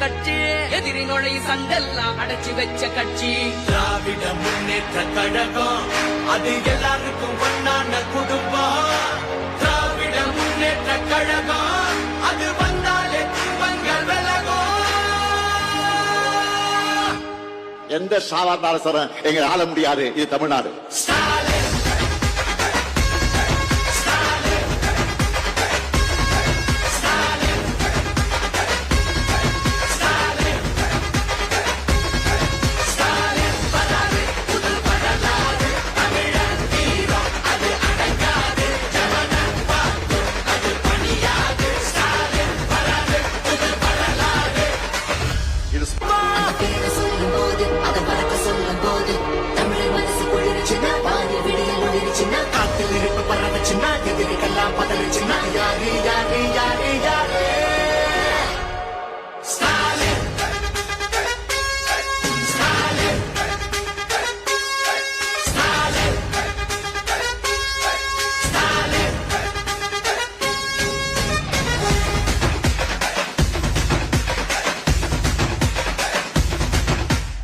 கட்சி எதிரி நுழை சந்தெல்லாம் அடைச்சி வச்ச கட்சி. திராவிட முன்னேற்ற கழகம் அது எல்லாருக்கும் ஒன்னான குடும்பம். திராவிட முன்னேற்ற கழகம் அது வந்தாலே துன்பங்கள் விலகும். எந்த சாதாரண அரசரும் எங்க ஆள முடியாது. இது தமிழ்நாடு.